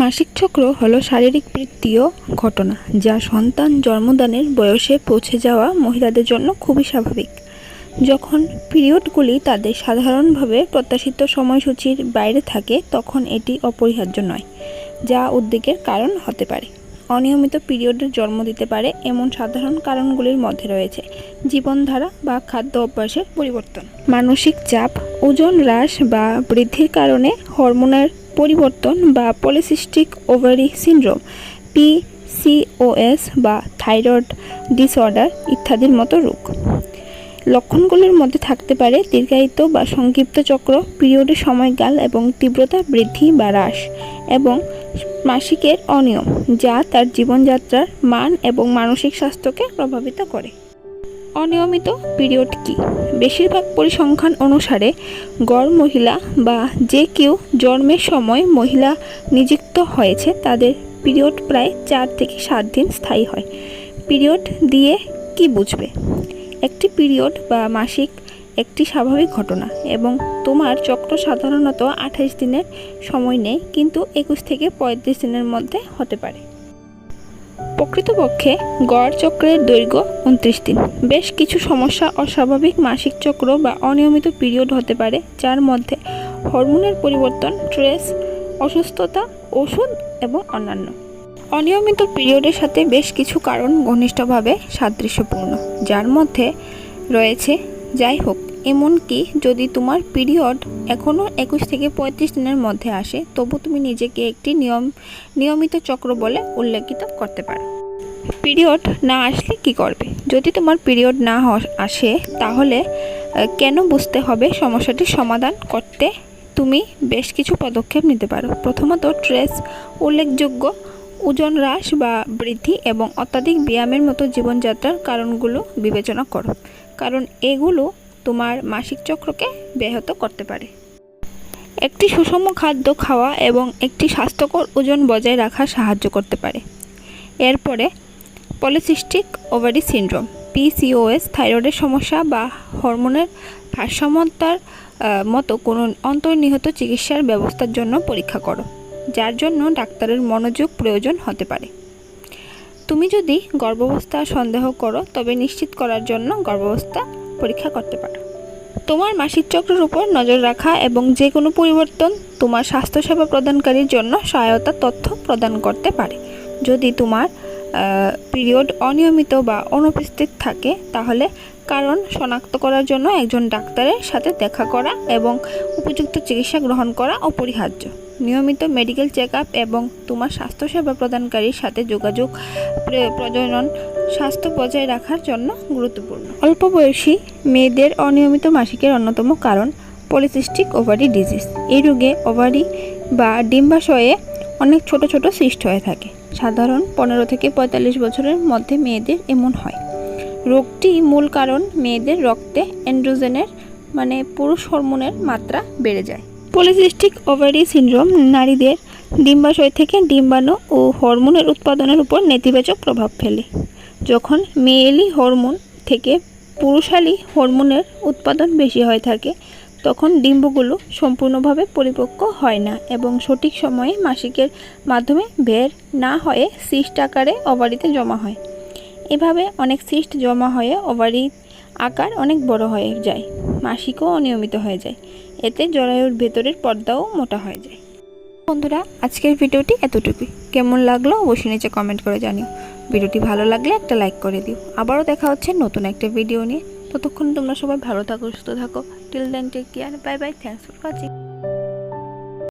মাসিক চক্র হলো শারীরিক বৃত্তীয় ঘটনা, যা সন্তান জন্মদানের বয়সে পৌঁছে যাওয়া মহিলাদের জন্য খুবই স্বাভাবিক। যখন পিরিয়ডগুলি তাদের সাধারণভাবে প্রত্যাশিত সময়সূচির বাইরে থাকে, তখন এটি অপরিহার্য নয়, যা উদ্বেগের কারণ হতে পারে। অনিয়মিত পিরিয়ডের জন্ম দিতে পারে এমন সাধারণ কারণগুলির মধ্যে রয়েছে জীবনধারা বা খাদ্য অভ্যাসের পরিবর্তন। মানসিক চাপ, ওজন হ্রাস বা বৃদ্ধির কারণে হরমোনের পরিবর্তন বা পলিসিস্টিক ওভারি সিনড্রোম পিসিওএস বা থাইরয়েড ডিসঅর্ডার ইত্যাদির মতো রোগ। লক্ষণগুলির মধ্যে থাকতে পারে দীর্ঘায়িত বা সংক্ষিপ্ত চক্র পিরিয়ডের সময়কাল এবং তীব্রতা বৃদ্ধি বা হ্রাস এবং মাসিকের অনিয়ম, যা তার জীবনযাত্রার মান এবং মানসিক স্বাস্থ্যকে প্রভাবিত করে। অনিয়মিত পিরিয়ড কি? বেশিরভাগ পরিসংখ্যান অনুসারে, গড় মহিলা বা যে কেউ জন্মের সময় মহিলা নিযুক্ত হয়েছে, তাদের পিরিয়ড প্রায় চার থেকে সাত দিন স্থায়ী হয়। পিরিয়ড দিয়ে কি বুঝবে? একটি পিরিয়ড বা মাসিক একটি স্বাভাবিক ঘটনা এবং তোমার চক্র সাধারণত আঠাশ দিনের সময় নেই কিন্তু একুশ থেকে পঁয়ত্রিশ দিনের মধ্যে হতে পারে। প্রকৃতপক্ষে গড় চক্রের দৈর্ঘ্য উনত্রিশ দিন। বেশ কিছু সমস্যা অস্বাভাবিক মাসিক চক্র বা অনিয়মিত পিরিয়ড হতে পারে, যার মধ্যে হরমোনের পরিবর্তন, স্ট্রেস, অসুস্থতা, ওষুধ এবং অন্যান্য। অনিয়মিত পিরিয়ডের সাথে বেশ কিছু কারণ ঘনিষ্ঠভাবে সাদৃশ্যপূর্ণ, যার মধ্যে রয়েছে, যাই হোক এমনকি যদি তোমার পিরিয়ড এখনও একুশ থেকে পঁয়ত্রিশ দিনের মধ্যে আসে, তবু তুমি নিজেকে একটি নিয়ম, নিয়মিত চক্র বলে উল্লেখিত করতে পারো। পিরিয়ড না আসলে কি করবে? যদি তোমার পিরিয়ড না আসে, তাহলে কেন বুঝতে হবে সমস্যাটির সমাধান করতে তুমি বেশ কিছু পদক্ষেপ নিতে পারো। প্রথমত ট্রেস উল্লেখযোগ্য ওজন হ্রাস বা বৃদ্ধি এবং অত্যাধিক ব্যায়ামের মতো জীবনযাত্রার কারণগুলো বিবেচনা করো। কারণ এগুলো তোমার মাসিক চক্রকে ব্যাহত করতে পারে। একটি সুষম খাদ্য খাওয়া এবং একটি স্বাস্থ্যকর ওজন বজায় রাখা সাহায্য করতে পারে। এরপরে পলিসিস্টিক ওভারি সিনড্রোম পিসিওএস থাইরয়েডের সমস্যা বা হরমোনের ভারসাম্যতার মতো কোনো অন্তর্নিহিত চিকিৎসার ব্যবস্থার জন্য পরীক্ষা করো, যার জন্য ডাক্তারের মনোযোগ প্রয়োজন হতে পারে। তুমি যদি গর্ভাবস্থা সন্দেহ করো, তবে নিশ্চিত করার জন্য গর্ভাবস্থা পরীক্ষা করতে পারো। তোমার মাসিক চক্রের উপর নজর রাখা এবং যে কোনো পরিবর্তন তোমার স্বাস্থ্যসেবা প্রদানকারীর জন্য সহায়তা তথ্য প্রদান করতে পারে। যদি তোমার পিরিয়ড অনিয়মিত বা অনুপস্থিত থাকে, তাহলে কারণ শনাক্ত করার জন্য একজন ডাক্তারের সাথে দেখা করা এবং উপযুক্ত চিকিৎসা গ্রহণ করা অপরিহার্য। নিয়মিত মেডিকেল চেক আপ এবং তোমার স্বাস্থ্যসেবা প্রদানকারীর সাথে যোগাযোগ প্রজনন স্বাস্থ্য বজায় রাখার জন্য গুরুত্বপূর্ণ। অল্প বয়সী মেয়েদের অনিয়মিত মাসিকের অন্যতম কারণ পলিসিস্টিক ওভারি ডিজিজ। এই রোগে ওভারি বা ডিম্বাশয়ে অনেক ছোট ছোট সিস্ট হয়ে থাকে। সাধারণ পনেরো থেকে পঁয়তাল্লিশ বছরের মধ্যে মেয়েদের এমন হয়। রোগটি মূল কারণ মেয়েদের রক্তে অ্যান্ড্রোজেনের মানে পুরুষ হরমোনের মাত্রা বেড়ে যায়। পলিসিস্টিক ওভারি সিনড্রোম নারীদের ডিম্বাশয় থেকে ডিম্বাণু ও হরমোনের উৎপাদনের উপর নেতিবাচক প্রভাব ফেলে। যখন মেয়েলি হরমোন থেকে পুরুষালী হরমোনের উৎপাদন বেশি হয়ে থাকে, তখন ডিম্বগুলো সম্পূর্ণভাবে পরিপক্ক হয় না এবং সঠিক সময়ে মাসিকের মাধ্যমে বের না হয়ে সিস্ট আকারে ওভারিতে জমা হয়। এভাবে অনেক সিস্ট জমা হয়ে ওভারি আকার অনেক বড় হয়ে যায়, মাসিকও অনিয়মিত হয়ে যায়। এতে জরায়ুর ভেতরের পর্দাও মোটা হয়ে যায়। বন্ধুরা, আজকের ভিডিওটি এতটুকুই। কেমন লাগল অবশ্যই নিচে কমেন্ট করে জানিও। ভিডিওটি ভালো লাগলে একটা লাইক করে দিও। আবারও দেখা হচ্ছে নতুন একটা ভিডিও নিয়ে। ততক্ষণ তোমরা সবাই ভালো থাকো, সুস্থ থাকো। Till then take care bye bye thanks for watching